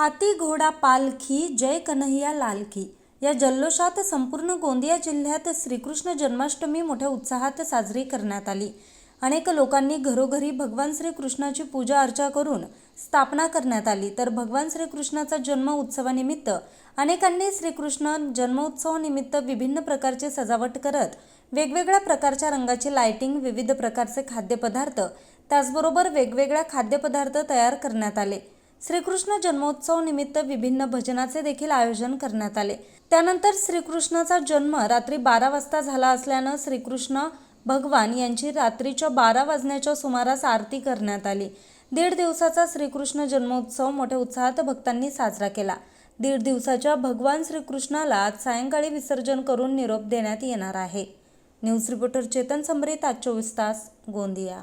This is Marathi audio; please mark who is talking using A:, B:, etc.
A: हाती घोडा पालखी जय कन्हैया लालखी. या जल्लोषात संपूर्ण गोंदिया जिल्ह्यात श्रीकृष्ण जन्माष्टमी मोठ्या उत्साहात साजरी करण्यात आली. अनेक लोकांनी घरोघरी भगवान श्रीकृष्णाची पूजा अर्चा करून स्थापना करण्यात आली. तर भगवान श्रीकृष्णाचा जन्म उत्सवानिमित्त अनेकांनी श्रीकृष्ण जन्मोत्सवानिमित्त विभिन्न प्रकारची सजावट करत वेगवेगळ्या प्रकारच्या रंगाची लाइटिंग विविध प्रकारचे खाद्यपदार्थ त्याचबरोबर वेगवेगळ्या खाद्यपदार्थ तयार करण्यात आले. श्रीकृष्ण जन्मोत्सव निमित्त विभिन्न भजनाचे देखील आयोजन करण्यात आले. त्यानंतर श्रीकृष्णाचा जन्म रात्री बारा वाजता झाला असल्यानं श्रीकृष्ण भगवान यांची रात्रीच्या बारा वाजण्याच्या सुमारास आरती करण्यात आली. दीड दिवसाचा श्रीकृष्ण जन्मोत्सव मोठ्या उत्साहात भक्तांनी साजरा केला. दीड दिवसाच्या भगवान श्रीकृष्णाला आज सायंकाळी विसर्जन करून निरोप देण्यात येणार आहे. न्यूज रिपोर्टर चेतन समरीत आज चोवीस तास गोंदिया.